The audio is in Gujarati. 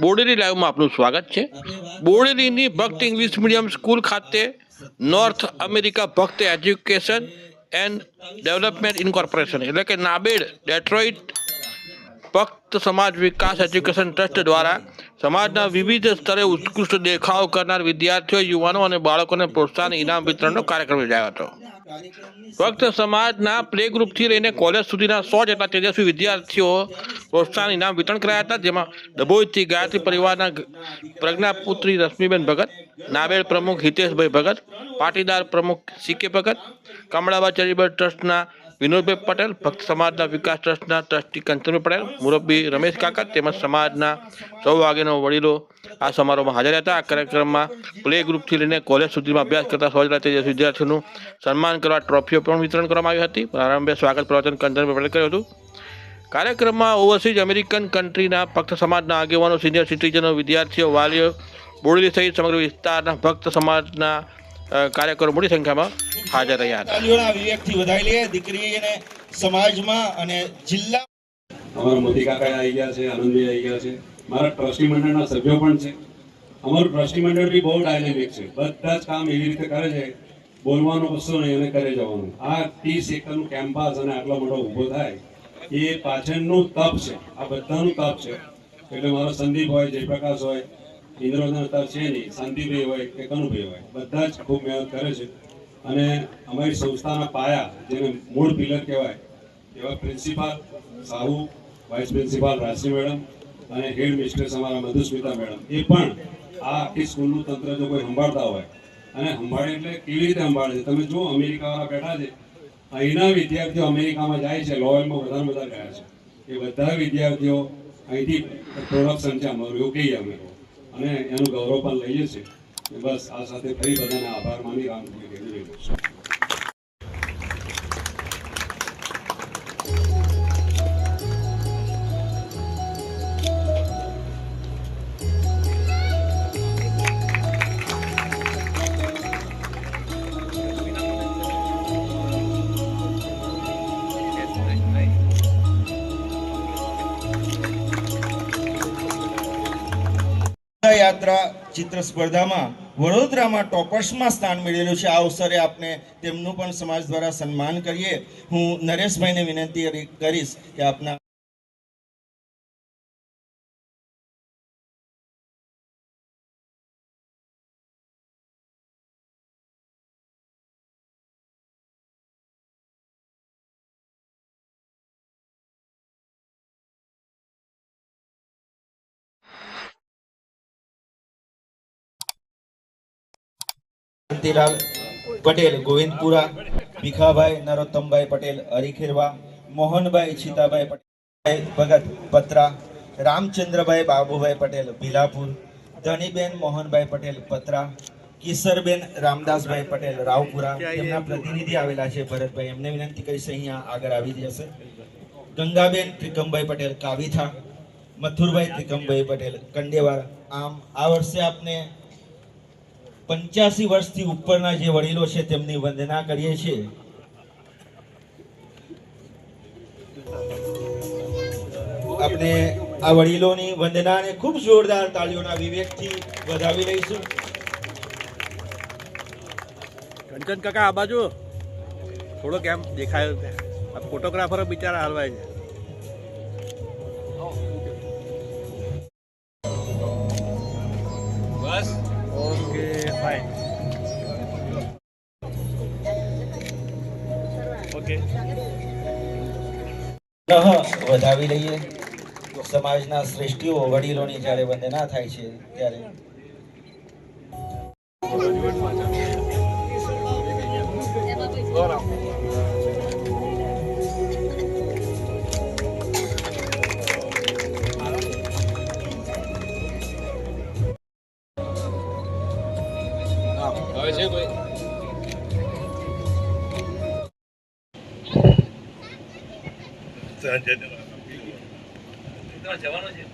બોડેલી લાઈવમાં આપનું સ્વાગત છે. બોડેલીની ભક્ત ઇંગ્લિશ મીડિયમ સ્કૂલ ખાતે North America Bhakt education and development incorporation, એટલે કે નાબેડ ડેટ્રોઇટ ભક્ત સમાજ વિકાસ એજ્યુકેશન ટ્રસ્ટ દ્વારા સમાજના વિવિધ સ્તરે ઉત્કૃષ્ટ દેખાવ કરનાર વિદ્યાર્થીઓ, યુવાનો અને બાળકોને પ્રોત્સાહન, ઇનામ વિતરણનો કાર્યક્રમ યોજાયો હતો. ફક્ત સમાજના પ્લે ગ્રુપથી લઈને કોલેજ સુધીના સો જેટલા તેજસ્વી વિદ્યાર્થીઓ પ્રોત્સાહન ઇનામ વિતરણ કરાયા હતા, જેમાં ડભોઈથી ગાયત્રી પરિવારના પ્રજ્ઞાપુત્રી રશ્મિબેન ભગત નાબેડ પ્રમુખ હિતેશભાઈ ભગત, પાટીદાર પ્રમુખ સીકે ભગત કમળાબા ચેરિટેબલ ટ્રસ્ટના વિનોદભાઈ પટેલ, ભક્ત સમાજના વિકાસ ટ્રસ્ટના ટ્રસ્ટી કંચનભાઈ પટેલ, મુરબ્બી રમેશ કાકા તેમજ સમાજના સૌ આગેનો વડીલો આ સમારોહમાં હાજર હતા આ કાર્યક્રમમાં પ્લે ગ્રુપથી લઈને કોલેજ સુધીમાં અભ્યાસ કરતા સો જેટલા વિદ્યાર્થીઓનું સન્માન કરવા ટ્રોફીઓ પણ વિતરણ કરવામાં આવી હતી. પ્રારંભે સ્વાગત પ્રવચન કંચનભાઈ પટેલ કર્યું હતું. કાર્યક્રમમાં ઓવરસીઝ અમેરિકન કન્ટ્રીના ભક્ત સમાજના આગેવાનો સિનિયર સિટીઝનો વિદ્યાર્થીઓ વાલીઓ બોડેલી સહિત સમગ્ર વિસ્તારના ભક્ત સમાજના કાર્યકરો મોટી સંખ્યામાં હાજર રહ્યા હતા. તાલીઓના વિવેકથી વધાવી લઈએ. દીકરીને સમાજમાં અને જિલ્લા અમારા મોતી કાકા આવી ગયા છે આનંદભાઈ આવી ગયા છે. મારા ટ્રસ્ટી મંડળના સભ્યો પણ છે. અમારું ટ્રસ્ટી મંડળ બી બહુ ડાયનેમિક છે. બધા જ કામ એવી રીતે કરે છે, બોલવાનું કશું નહીં, અને કરે જવાનું. આ ત્રીસ એકરનું કેમ્પસ અને આટલો મોટો ઊભો થાય, એ પાછળનું તપ છે. આ બધાનું તપ છે. એટલે મારો સંદીપ હોય, જયપ્રકાશ હોય ઇન્દ્રોધન તપ છે નહીં શાંતિભાઈ હોય કે કનુભાઈ હોય, બધા જ ખૂબ મહેનત કરે છે. અને અમારી સંસ્થાના પાયા, જેને મૂળ પિલર કહેવાય, એવા principal Sahu, vice principal Rashi madam અને હેડ મિસ્ટ્રેસ અમારા મધુસ્મિતા મેડમ, એ પણ આ આખી સ્કૂલનું તંત્ર જો કોઈ સંભાળતા હોય, અને સંભાળે એટલે કેવી રીતે સંભાળે છે? તમે જુઓ અમેરિકાવાળા બેઠા છે, અહીંના વિદ્યાર્થીઓ અમેરિકામાં જાય છે, લોયલમાં વધારે બધા ગયા છે. એ બધા વિદ્યાર્થીઓ અહીંથી પ્રોડક્શન છે અમારું એવું કહીએ અમે. અને એનું ગૌરવ પણ લઈએ છીએ. બસ આ સાથે ફરી બધાને આભાર માની રામ યાત્રા ચિત્ર સ્પર્ધામાં વડોદરામાં ટોપર્સમાં સ્થાન મેળવેલું છે. આ અવસરે આપને તેમનું પણ સમાજ દ્વારા સન્માન કરીએ. હું નરેશભાઈને વિનંતી કરીશ કે આપના શાંતિલાલ પટેલ, ગોવિંદપુરા, ભીખાભાઈ, નરોત્તમભાઈ પટેલ, હરિખેરવા, મોહનભાઈ છીતાભાઈ પટેલ, ભગત પત્રા, રામચંદ્રભાઈ, બાબુભાઈ પટેલ, ભીલાપુર ધનીબેન મોહનભાઈ પટેલ, પત્રા, કિશરબેન, રામદાસભાઈ પટેલ, રાવપુરા, એમના પ્રતિનિધિ આવેલા છે ભરતભાઈ. એમને વિનંતી કરીશ અહીંયા આગળ આવી જશે ગંગાબેન ત્રિકમભાઈ પટેલ, કાવીથા, મથુરભાઈ ત્રિકમભાઈ પટેલ કંડેવાર આમ આ વર્ષે આપને પંચ્યાસી વર્ષથી ઉપરના જે વડીલો છે તેમની વંદના કરીએ છીએ. આપણે આ વડીલોની વંદનાને ખૂબ જોરદાર તાળીઓના વિવેકથી વધાવી લઈશું. કંચન કાકા આ બાજુ. થોડો કેમ દેખાયો? આ ફોટોગ્રાફરો બિચારા હલવાય છે. બસ. ઓકે. Fine okay. વધાવી લઈએ. સમાજના શ્રેષ્ઠીઓ વડીલોની જ્યારે વંદના થાય છે ત્યારે. હવે છે કોઈ? જવાનો છે?